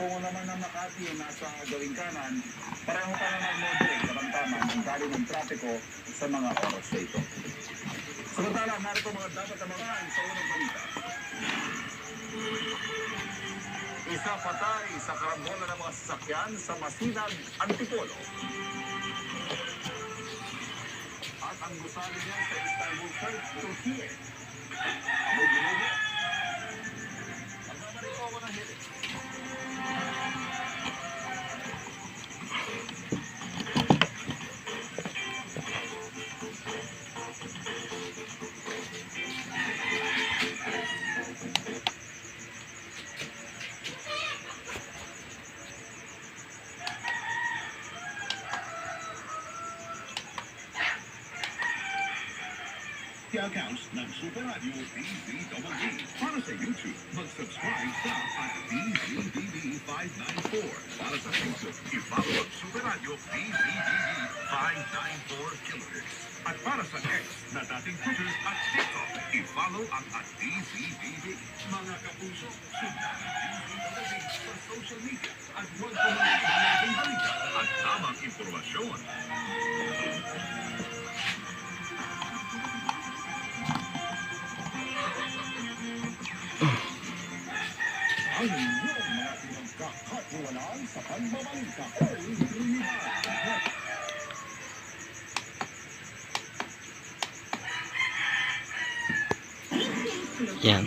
tungo naman ng Makati nasa gawing kanan, pareho pa naman moderate, karamdaman ang dali ng trapiko sa mga oras na ito. Samantala, narito mga dapat abangan sa unang balita. Isa patay sa karambola ng mga sasakyan sa Masinag, Antipolo. At ang gusali niya sa Istanbul Church, Turkey. May ginubo. Accounts ng Super Radio DZWD. Para sa YouTube, mag-subscribe sa at DZDD 594. Para sa Facebook, i-follow ang Super Radio DZDD 594 kHz. At para sa X na dating Twitter at TikTok, i-follow ang at DZDD. Mga kapuso, sundan ang DZWD sa social media at huwag pumalit ang ating Inyong mga pinagkakatiwalaan sa pagbabalita ay liban. Yan.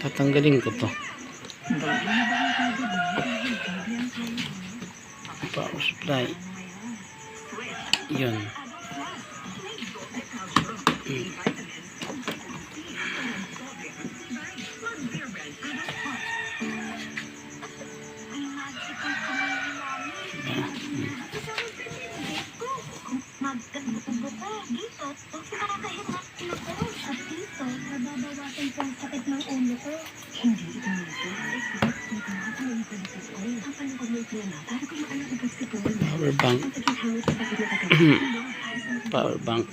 Tatanggalin ko to. Power supply. Yun. Power bank. Power bank.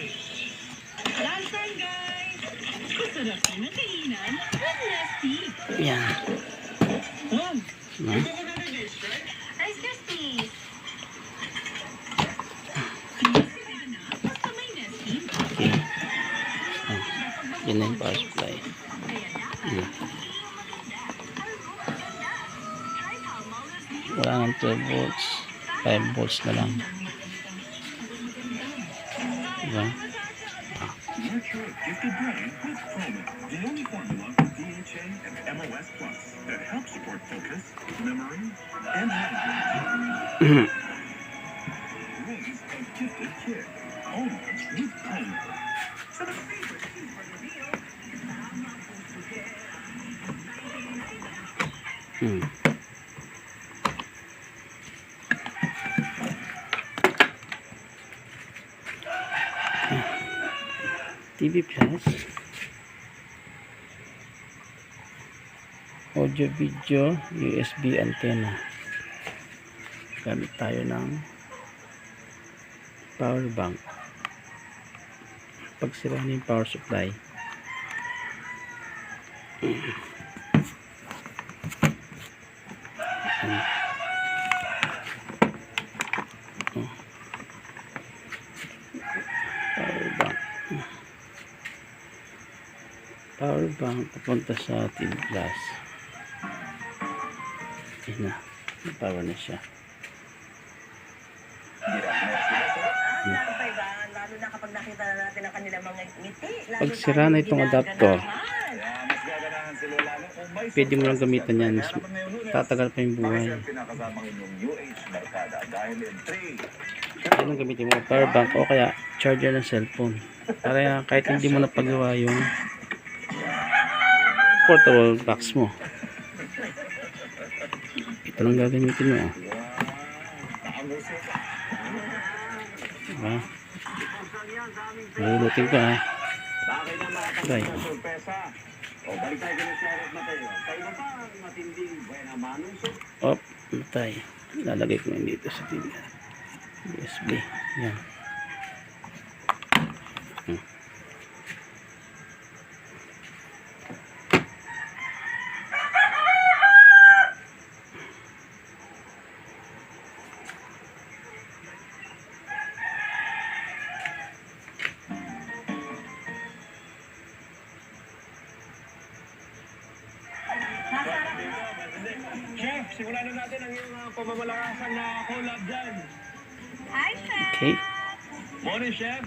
Range. Lunchtime, guys! Masarap din ang kainan. Tea. Yan. Mom, No? Yan na yung power supply. Yan. Wala nang 12 volts. 5 volts na lang. Diba? Nurture a gifted brain with Chromic, the only Hmm. TV Plus. Audio video USB antenna. Gamit tayo ng power bank. Pag sira na yung power supply power bank power bank papunta sa TV Plus yun na power na siya. Lalo na kapag nakita na natin ang kanilang mga ngiti. Pag sira na itong adapter, mas pwede mo lang gamitan yan. Lunes, tatagal pa yung buhay. Pakisyan pinakasama inyong UH Barkada dahil in 3, yan ang gamitin mo? Power bank o kaya charger ng cellphone? Para kahit hindi mo napagawa yung portable box mo. Ito lang gagamitin mo. ka. Diba? Malulutin ka na Right. O balik tayo kay Laurel Mateo. Iba pa, matinding buena manong. Op, matay. Lalagay ko yun dito sa TV. USB. Yan. Hmm. Chef, simulan na natin ang iyong uh, pamamalakasan na collab dyan. Hi, Chef! Okay. Morning, Chef.